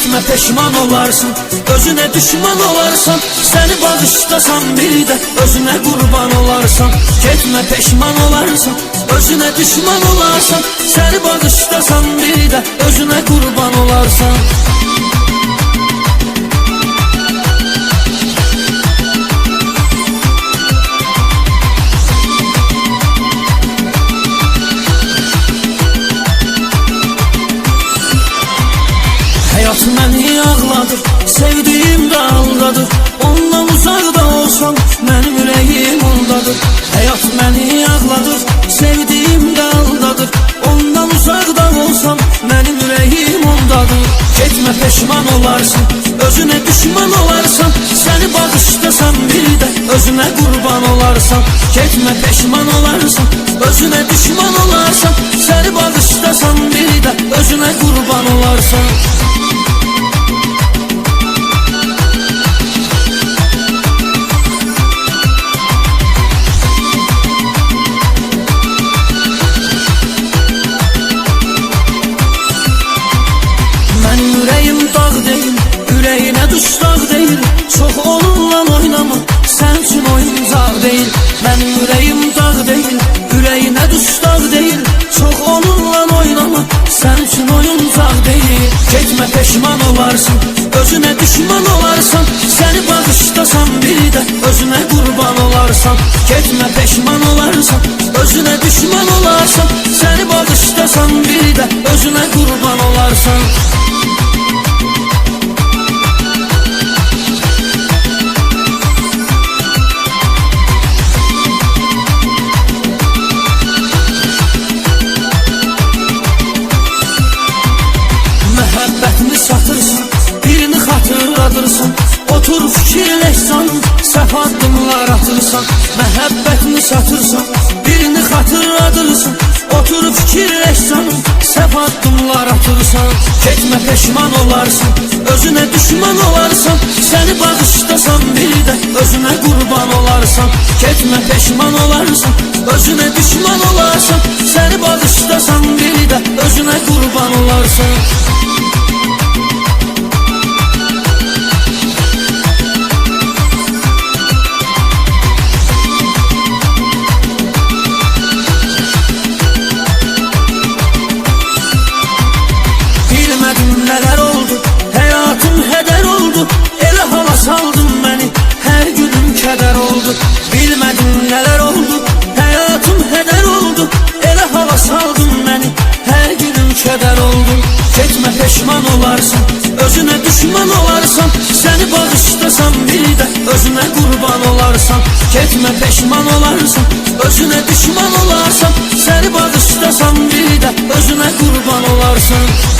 Getmə peşman olarsan Özünə düşman olarsan Səni bağışlasan bir də Özünə qurban olarsan Getmə peşman olarsan Özünə düşman olarsan Səni bağışlasan bir də Özünə qurban olarsan Məni ağladır Sevdiyim də aldadır Ondan uzaqda olsam Mənim ürəyim ondadır. Hayat məni ağladır Sevdiyim də aldadır Ondan uzaqda olsam Mənim ürəyim ondadır. Getmə peşman olarsan Özünə düşman olarsan Səni bağışlasan bir də Özünə qurban olarsan Getmə peşman olarsan Özünə düşman olarsan Səni bağışlasan bir də Özünə qurban olarsan dustaq deyil Çox onunla oynama, sən üçün oyuncaq deyil Mənim ürəyim dağ deyil, ürəyinə dustaq deyil Çox onunla oynama, sən üçün oyuncaq deyil Getmə peşman olarsan, özünə düşman olarsan Səni bağışlasan bir də, özünə qurban olarsan. Getmə peşman olarsan, özünə düşman olarsan Səni bağışlasan bir də, özünə qurban olarsan Otur fikirləşsən, səhv addımlar atırsan Məhəbbətini satırsan, birini xatırladırsan Otur fikirləşsən, səhv addımlar atırsan Getmə peşman olarsan, özünə düşman olarsan Səni bağışlasan bir də, özünə qurban olarsan Getmə peşman olarsan, özünə düşman olarsan Səni bağışlasan bir də, özünə qurban olarsan Nələr oldu Həyatım hədər oldu. Elə hala saldın məni Hər günüm kədər oldu. Bilmədim nələr oldu Həyatım hədər oldu. Elə hala saldın məni Hər günüm kədər oldu. Getmə peşman olarsan Özünə düşman olarsan Səni bağışlasan bir də Özünə qurban olarsan Getmə peşman olarsan Özünə düşman olarsan Səni bağışlasan bir də Özünə qurban olarsan